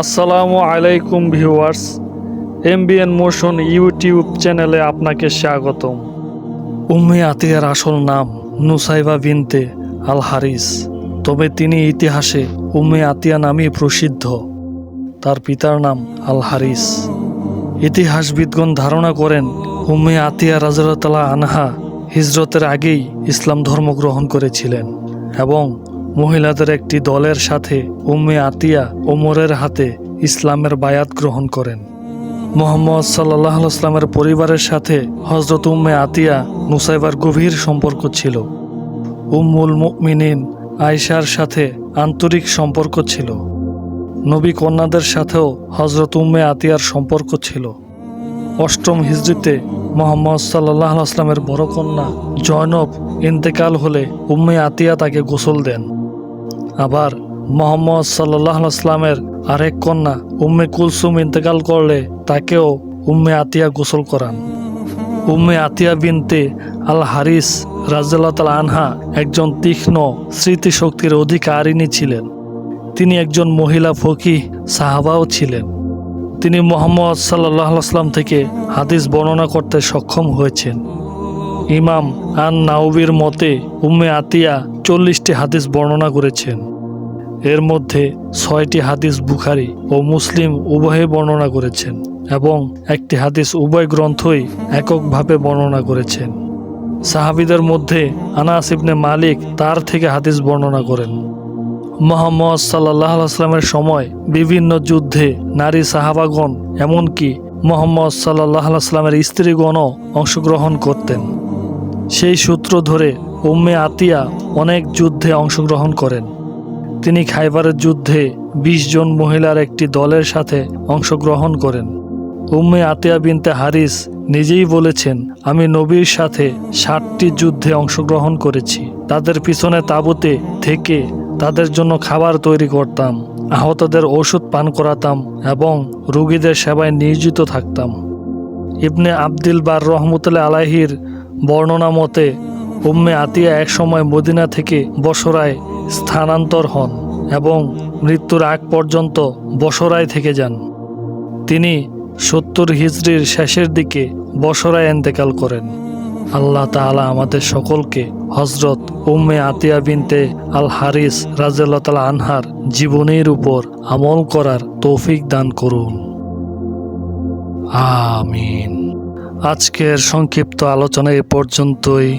আসসালামু আলাইকুম viewers, MBN motion YouTube চ্যানেলে আপনাকে স্বাগতম। উম্মে আতিয়ার আসল নাম নুসাইবা বিনতে আল হারিস তবে তিনি ইতিহাসে উম্মে আতিয়া নামেই প্রসিদ্ধ। তার পিতার নাম আল হারিস ইতিহাসবিদগণ ধারণা করেন, উম্মে আতিয়া রাজরতলা আনহা হিজরতের আগেই ইসলাম ধর্ম গ্রহণ করেছিলেন এবং মহিলাদের একটি দলের সাথে উম্মে আতিয়া ওমরের হাতে ইসলামের বায়াত গ্রহণ করেন। মোহাম্মদ সাল্লাহ আসলামের পরিবারের সাথে হজরত উম্মে আতিয়া নুসাইবার গভীর সম্পর্ক ছিল। উম্মুল মুমিনিন আয়সার সাথে আন্তরিক সম্পর্ক ছিল। নবী কন্যাদের সাথেও হজরত উম্মে আতিয়ার সম্পর্ক ছিল। অষ্টম হিজড়িতে মোহাম্মদ সাল্লাহ আসলামের বড় কন্যা জয়নব ইন্তেকাল হলে উম্মে আতিয়া তাকে গোসল দেন। আবার মোহাম্মদ সাল্লাহ আসলামের আরেক কন্যা উম্মে কুলসুম ইন্তেকাল করলে তাকেও উম্মে আতিয়া গোসল করান। উম্মে আতিয়া বিনতে আল হারিস রাজ্লাহ তাল আনহা একজন তীক্ষ্ণ স্মৃতিশক্তির অধিকারিণী ছিলেন। তিনি একজন মহিলা ফকি সাহাবাও ছিলেন। তিনি মোহাম্মদ সাল্লাহ আসলাম থেকে হাদিস বর্ণনা করতে সক্ষম হয়েছেন। ইমাম আন নাউবির মতে উম্মে আতিয়া চল্লিশটি হাদিস বর্ণনা করেছেন। এর মধ্যে ছয়টি হাদিস বুখারি ও মুসলিম উভয়ে বর্ণনা করেছেন এবং একটি হাদিস উভয় গ্রন্থই এককভাবে বর্ণনা করেছেন। সাহাবিদের মধ্যে আনাস ইবনে মালিক তার থেকে হাদিস বর্ণনা করেন। মোহাম্মদ সাল্লাহ আসলামের সময় বিভিন্ন যুদ্ধে নারী সাহাবাগণ এমনকি মোহাম্মদ সাল্লাহ আসলামের স্ত্রীগণও অংশগ্রহণ করতেন। সেই সূত্র ধরে উম্মে আতিয়া অনেক যুদ্ধে অংশগ্রহণ করেন। তিনি খাইবারের যুদ্ধে ২০ জন মহিলার একটি দলের সাথে অংশগ্রহণ করেন। উম্মে আতিয়া বিনতে হারিস নিজেই বলেছেন, আমি নবীর সাথে ষাটটি যুদ্ধে অংশগ্রহণ করেছি। তাদের পিছনে তাঁবুতে থেকে তাদের জন্য খাবার তৈরি করতাম, আহতদের ওষুধ পান করাতাম এবং রুগীদের সেবায় নিয়োজিত থাকতাম। ইবনে আব্দুল বার রহমতুল্লাহ আলাহির বর্ণনা মতে উম্মে আতিয়া একসময় মদিনা থেকে বসরায় স্থানান্তর হন এবং মৃত্যুর আগ পর্যন্ত বসরায় থেকে যান। তিনি সত্তর হিজড়ির শেষের দিকে বসরায় এন্তেকাল করেন। আল্লাহ তাআলা আমাদের সকলকে হজরত উম্মে আতিয়া বিনতে আল হারিস রাজিয়াল্লাহ তাআলা আনহার জীবনের উপর আমল করার তৌফিক দান করুন। আমিন। আজকের সংক্ষিপ্ত আলোচনা এ পর্যন্তই।